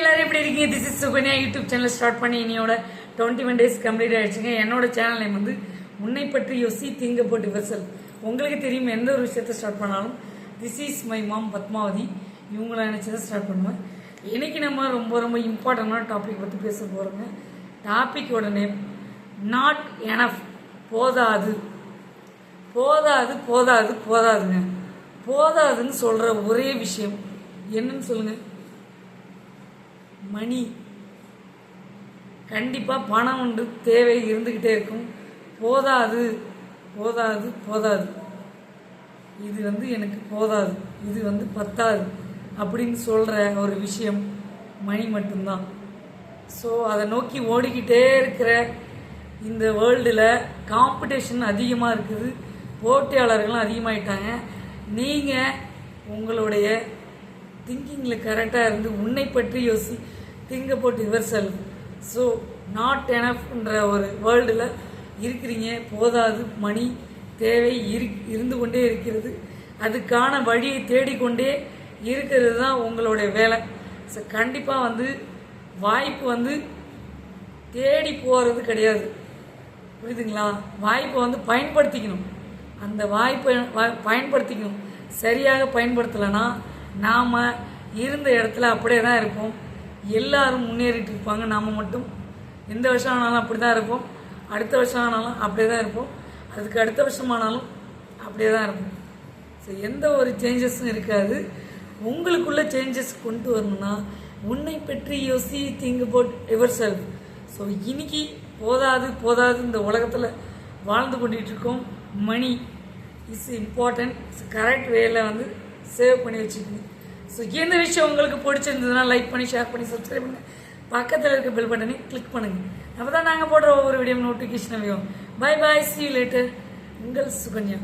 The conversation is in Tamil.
எல்லாரும் எப்படி இருக்கீங்க? This is Sukanya YouTube channel start பண்ணி என்னோட டுவெண்ட்டி ஒன் டேஸ் கம்ப்ளீட் ஆயிடுச்சுங்க. என்னோட சேனல் நேம் வந்து உன்னை பற்றி யோசி திங்க போட்டு வெசல் உங்களுக்கு தெரியும் எந்த ஒரு விஷயத்த ஸ்டார்ட் பண்ணாலும் this is my mom Padmavathi. இவங்கள நினைச்சதை ஸ்டார்ட் பண்ணுவேன். இன்னைக்கு நம்ம ரொம்ப ரொம்ப இம்பார்ட்டண்டான டாபிக் பற்றி பேச போகிறோங்க டாப்பிக்கோட நேம் நாட் எனஃப் போதாது. போதாது போதாது போதாதுங்க. போதாதுன்னு சொல்கிற ஒரே விஷயம் என்னன்னு சொல்லுங்கள் மணி. கண்டிப்பாக பணம் உண்டு. தேவை இருந்துக்கிட்டே இருக்கும். போதாது. போதாது போதாது. இது வந்து எனக்கு போதாது. இது வந்து பத்தாது. அப்படின்னு சொல்கிற ஒரு விஷயம் மணி மட்டும்தான். ஸோ அதை நோக்கி ஓடிக்கிட்டே இருக்கிற இந்த வேர்ல்டில் காம்படிஷன் அதிகமாக இருக்குது. போட்டியாளர்களும் அதிகமாயிட்டாங்க. நீங்கள் உங்களுடைய திங்கிங்கில் கரெக்டாக இருந்து உன்னை பற்றி யோசி திங்க போட்டு யுவர் செல்ஃப் ஸோ நாட் எனஃப்ன்ற ஒரு வேர்ல்டில் இருக்கிறீங்க. போதாது. மணி தேவை இரு இருந்து கொண்டே இருக்கிறது. அதுக்கான வழியை தேடிக்கொண்டே இருக்கிறது தான் உங்களுடைய வேலை. ஸோ கண்டிப்பாக வந்து வாய்ப்பு வந்து தேடி போகிறது கிடையாது. புரியுதுங்களா? வாய்ப்பை வந்து பயன்படுத்திக்கணும். அந்த வாய்ப்பை பயன்படுத்திக்கணும். சரியாக பயன்படுத்தலைன்னா நாம் இருந்த இடத்துல அப்படியே தான் இருப்போம். எல்லாரும் முன்னேறிட்டு இருப்பாங்க. நாம் மட்டும் எந்த வருஷம் ஆனாலும் அப்படி தான் இருப்போம். அடுத்த வருஷம் ஆனாலும் அப்படியே தான் இருப்போம். அதுக்கு அடுத்த வருஷம் ஆனாலும் அப்படியே தான் இருப்போம். ஸோ எந்த ஒரு சேஞ்சஸும் இருக்காது. உங்களுக்குள்ள சேஞ்சஸ் கொண்டு வரணும்னா உன்னை பற்றி யோசி think about yourself so இன்னைக்கு போதாது போதாது இந்த உலகத்தில் வாழ்ந்து கொண்டுட்டு இருக்கோம். மணி இஸ் இம்பார்ட்டன்ட் கரெக்ட் வேல வந்து சேவ் பண்ணி வச்சுக்கோங்க. ஸோ எந்த விஷயம் உங்களுக்கு பிடிச்சிருந்ததுன்னா லைக் பண்ணி ஷேர் பண்ணி சப்ஸ்கிரைப் பண்ணுங்க. பக்கத்தில் இருக்க பெல் பட்டனை கிளிக் பண்ணுங்க. அப்போ தான் நாங்கள் போடுற ஒவ்வொரு வீடியோ நோட்டிஃபிகேஷன் வரும். பை பாய் சி லேட்டர் உங்கள் சுகன்யா.